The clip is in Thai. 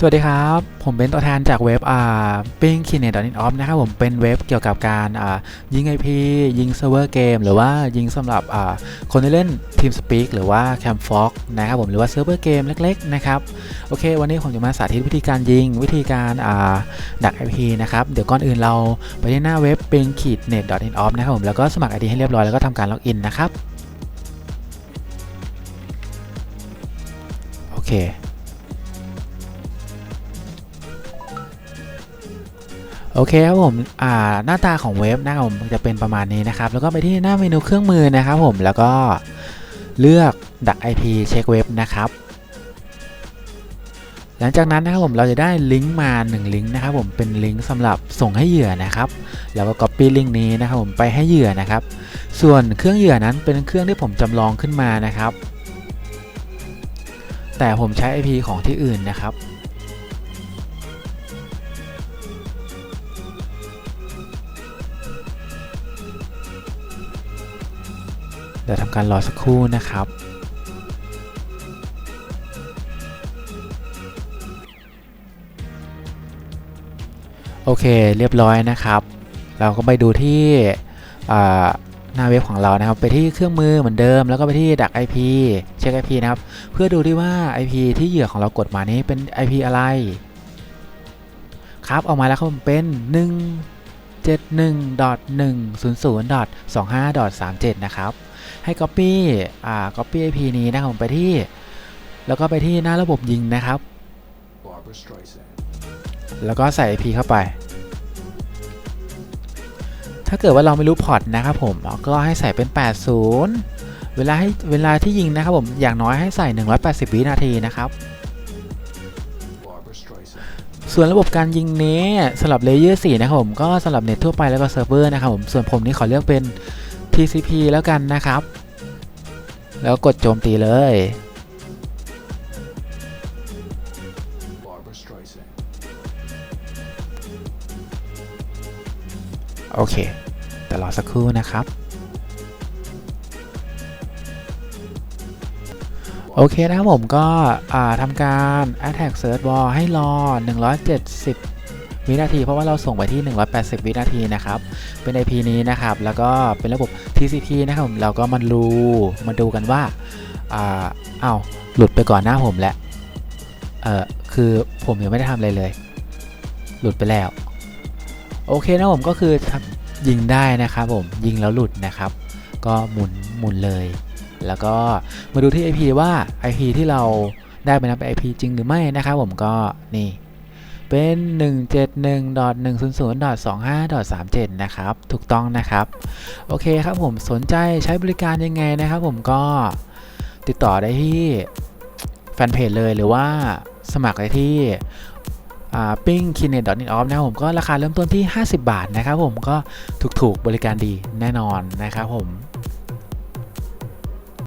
สวัสดีครับ ผมเป็นตัวแทนจากเว็บอ่า ping k i n e t n e t off นะครับผมเป็นเว็บเกี่ยวกับการอ่ายิง IP ยิงเซิร์ฟเวอร์เกมหรือว่ายิงสำหรับอ่าคนที่เล่น TeamSpeak หรือว่า Campfox นะครับผมหรือว่าเซิร์ฟเวอร์เกมเล็กๆนะครับโอเค วันนี้ผมจะมาสาธิตวิธีการยิงวิธีการอ่าดัก IP นะครับเดี๋ยวก่อนอื่นเราไปที่หน้าเว็บ ping k i n e t n e t off นะครับผมแล้วก็สมัคร ID ให้เรียบร้อยแล้วก็ทำการล็อกอินนะครับโอเค โอเคครับผมอ่าหน้าตาของเว็บนะครับผมจะเป็นประมาณนี้นะครับ แล้วก็ไปที่หน้าเมนูเครื่องมือนะครับผมแล้วก็เลือกดัก IP เช็คเว็บนะครับหลังจากนั้นนะครับผมเราจะได้ลิงก์มา 1 ลิงก์นะครับผมเป็นลิงก์สำหรับส่งให้เหยื่อนะครับ แล้วก็ Copy ลิงก์นี้นะครับผมไปให้เหยื่อนะครับ ส่วนเครื่องเหยื่อนั้นเป็นเครื่องที่ผมจำลองขึ้นมานะครับ แต่ผมใช้ IP ของที่อื่นนะครับ ดี๋ยวทำการรอสักครู่นะครับโอเคเรียบร้อยนะครับ เราก็ไปดูที่หน้าเว็บของเรานะครับ ไปที่เครื่องมือเหมือนเดิม แล้วก็ไปที่ดัก IP เช็ค IP นะครับ เพื่อดูที่ว่า IP ที่เหยื่อของเรากดมานี้เป็น IP อะไร ครับออกมาแล้วครับเป็น 71.100.25.37 นะครับ ให้ Copy อ่า Copy IP นี้นะครับผมไปที่ แล้วก็ไปที่หน้าระบบยิงนะครับ แล้วก็ใส่ IP เข้าไป ถ้าเกิดว่าเราไม่รู้พอร์ตนะครับผม ก็ให้ใส่เป็น 80 เวลาให้เวลาที่ยิงนะครับผม อย่างน้อยให้ใส่ 180 วินาทีนะครับ ส่วนระบบการยิงนี้สำหรับเลเยอร์4นะครับผมก็สำหรับเน็ตทั่วไปแล้วก็เซิร์ฟเวอร์นะครับผมส่วนผมนี่ขอเลือกเป็น TCP แล้วกันนะครับ แล้วกดโจมตีเลย โอเค แต่รอสักครู่นะครับ โอเคนะครับผมก็ทำการ attack search wall ให้รอ 170 วินาที เพราะว่าเราส่งไปที่ 180 วินาทีนะครับ เป็น IP นี้นะครับ แล้วก็เป็นระบบ TCP นะครับผมเราก็มาดูมาดูกันว่าอ่าอ้าวหลุดไปก่อนหน้าผมแล้วเออคือผมยังไม่ได้ทำอะไรเลย หลุดไปแล้ว โอเคนะผมก็คือยิงได้นะครับผมยิงแล้วหลุดนะครับ ก็หมุนหมุนเลย แล้วก็มาดูที่ IP ว่า IP ที่เราได้ไปนั้นเป็น IP จริงหรือไม่นะครับผมก็นี่เป็น 171.100.25.37 นะครับ ถูกต้องนะครับ โอเคครับผมสนใจใช้บริการยังไงนะครับผมก็ติดต่อได้ที่แฟนเพจเลยหรือว่าสมัครได้ที่ปิ้งคินเนตดอทนิออฟนะครับผมก็ราคาเริ่มต้นที่ 50 บาทนะครับผมก็ถูกๆบริการดีแน่นอนนะครับผม